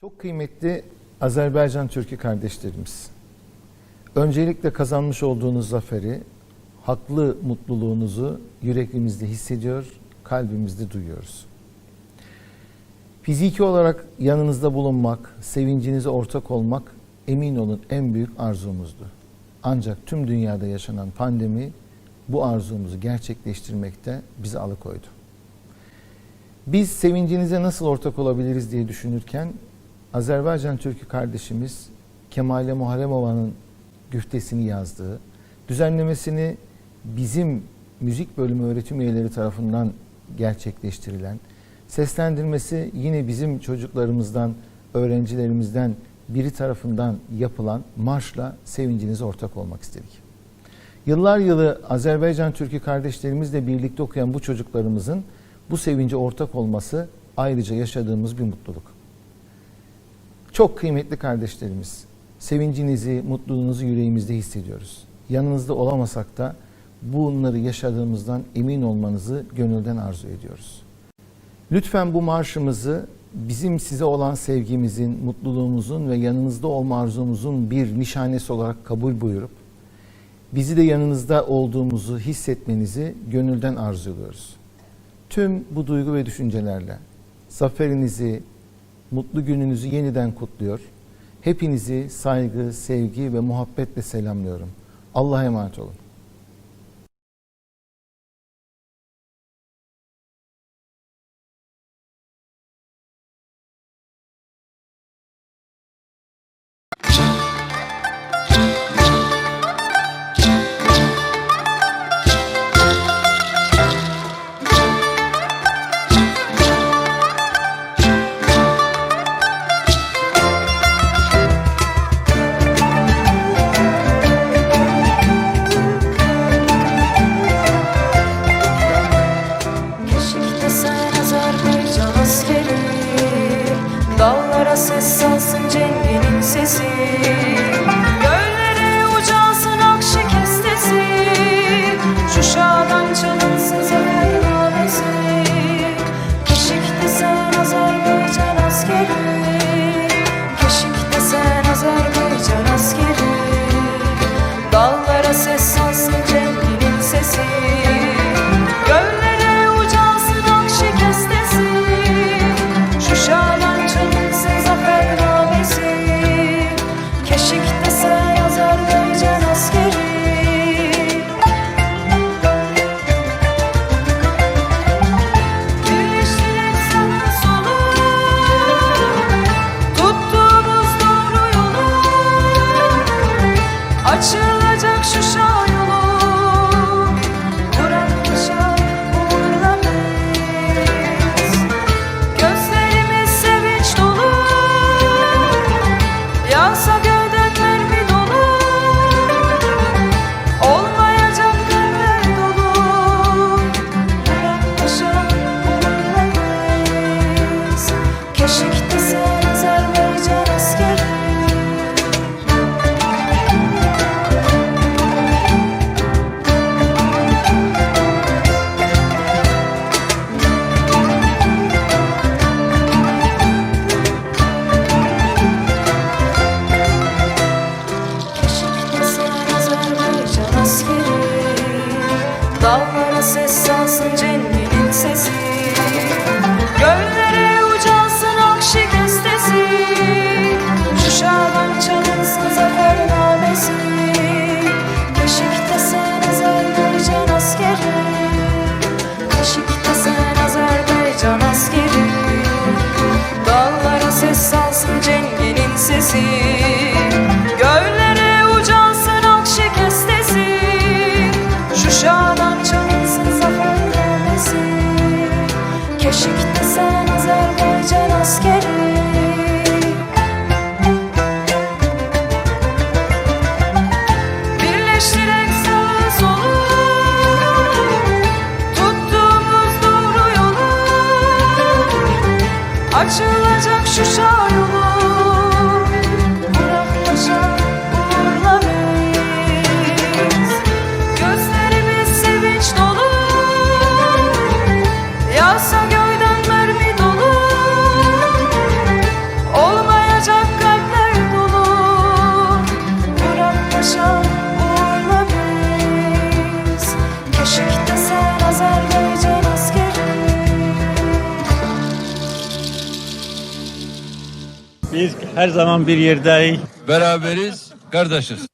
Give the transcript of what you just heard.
Çok kıymetli Azerbaycan Türk'ü kardeşlerimiz. Öncelikle kazanmış olduğunuz zaferi, haklı mutluluğunuzu yüreğimizde hissediyor, kalbimizde duyuyoruz. Fiziki olarak yanınızda bulunmak, sevincinize ortak olmak emin olun en büyük arzumuzdu. Ancak tüm dünyada yaşanan pandemi bu arzumuzu gerçekleştirmekte bizi alıkoydu. Biz sevincinize nasıl ortak olabiliriz diye düşünürken Azerbaycan Türk'ü kardeşimiz Kemale Muharemova'nın güftesini yazdığı, düzenlemesini bizim müzik bölümü öğretim üyeleri tarafından gerçekleştirilen, seslendirmesi yine bizim çocuklarımızdan, öğrencilerimizden biri tarafından yapılan marşla sevincinize ortak olmak istedik. Yıllar yılı Azerbaycan Türk'ü kardeşlerimizle birlikte okuyan bu çocuklarımızın bu sevince ortak olması ayrıca yaşadığımız bir mutluluk. Çok kıymetli kardeşlerimiz, sevincinizi, mutluluğunuzu yüreğimizde hissediyoruz. Yanınızda olamasak da bunları yaşadığımızdan emin olmanızı gönülden arzu ediyoruz. Lütfen bu marşımızı bizim size olan sevgimizin, mutluluğumuzun ve yanınızda olma arzumuzun bir nişanesi olarak kabul buyurup bizi de yanınızda olduğumuzu hissetmenizi gönülden arzuluyoruz. Tüm bu duygu ve düşüncelerle zaferinizi, mutlu gününüzü yeniden kutluyor. Hepinizi saygı, sevgi ve muhabbetle selamlıyorum. Allah'a emanet olun. Dağlara ses salsın cenginin sesi Dağlara ses salsın cennetin sesi sus. Biz her zaman bir yerdeyiz. Beraberiz, kardeşiz.